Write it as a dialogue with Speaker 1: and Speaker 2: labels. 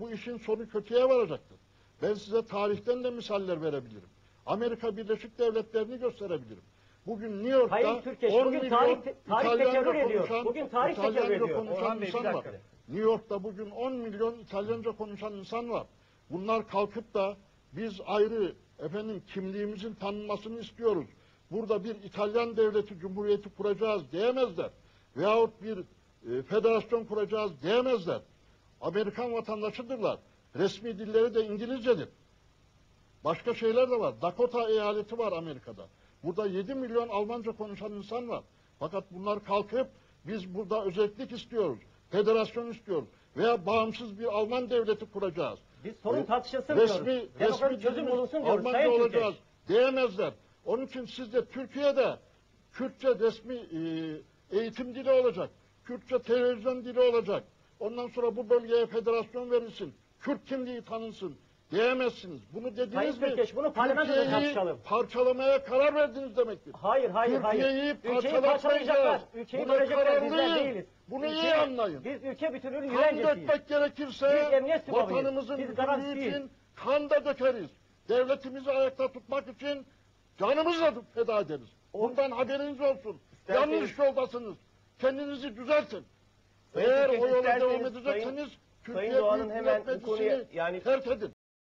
Speaker 1: bu işin sonu kötüye varacaktır. Ben size tarihten de misaller verebilirim. Amerika Birleşik Devletleri'ni gösterebilirim. Bugün New York'ta
Speaker 2: Sayın Türkeş,
Speaker 1: 10
Speaker 2: bugün
Speaker 1: milyon
Speaker 2: tarih- tarih
Speaker 1: İtalyanca
Speaker 2: ediyor.
Speaker 1: konuşan-
Speaker 2: Bugün tarih
Speaker 1: İtalyanca konuşan
Speaker 3: Bey,
Speaker 1: insan var. New York'ta bugün 10 milyon İtalyanca konuşan insan var. Bunlar kalkıp da biz ayrı efendim kimliğimizin tanınmasını istiyoruz. Burada bir İtalyan devleti cumhuriyeti kuracağız diyemezler. Veyahut bir e, federasyon kuracağız diyemezler. Amerikan vatandaşıdırlar. Resmi dilleri de İngilizcedir. Başka şeyler de var. Dakota eyaleti var Amerika'da. Burada 7 milyon Almanca konuşan insan var. Fakat bunlar kalkıp biz burada özellik istiyoruz. Federasyon istiyoruz. Veya bağımsız bir Alman devleti kuracağız.
Speaker 2: Biz sorun
Speaker 1: E,
Speaker 2: tartışılsın
Speaker 1: resmi,
Speaker 2: diyoruz.
Speaker 1: Resmi
Speaker 2: çözüm bulunsun diyoruz.
Speaker 1: Almanca
Speaker 2: Sayın
Speaker 1: olacağız
Speaker 2: Türkeş.
Speaker 1: diyemezler. Onun için siz de Türkiye'de Kürtçe resmi e, eğitim dili olacak. Kürtçe televizyon dili olacak. Ondan sonra bu bölgeye federasyon verilsin. Kürt kimliği tanınsın diyemezsiniz. Bunu dediniz
Speaker 2: Sayın
Speaker 1: mi?
Speaker 2: Türkeş, bunu parlamentoda tartışalım.
Speaker 1: parçalamaya karar verdiniz demektir.
Speaker 2: Hayır, hayır, hayır. Ülkeyi
Speaker 1: parçalatmayacağız.
Speaker 2: parçalayacaklar. Ülkeyi bölecekler. Bizler değiliz.
Speaker 1: Bunu
Speaker 2: Ülke-
Speaker 1: iyi anlayın.
Speaker 2: Biz ülke bütünlüğünün
Speaker 1: Kan
Speaker 2: güvencesiyiz.
Speaker 1: dökmek gerekirse vatanımızın bütünlüğü için kan da dökeriz. Devletimizi ayakta tutmak için canımızı da feda ederiz. Bundan haberiniz olsun. Yanlış yoldasınız. Kendinizi düzeltin. Eğer o yola devam edecekseniz
Speaker 3: Sayın
Speaker 1: Türkiye
Speaker 3: Doğan'ın hemen
Speaker 1: Millet
Speaker 3: bu konuya
Speaker 1: Meclisi'ni
Speaker 3: yani
Speaker 1: terk edin.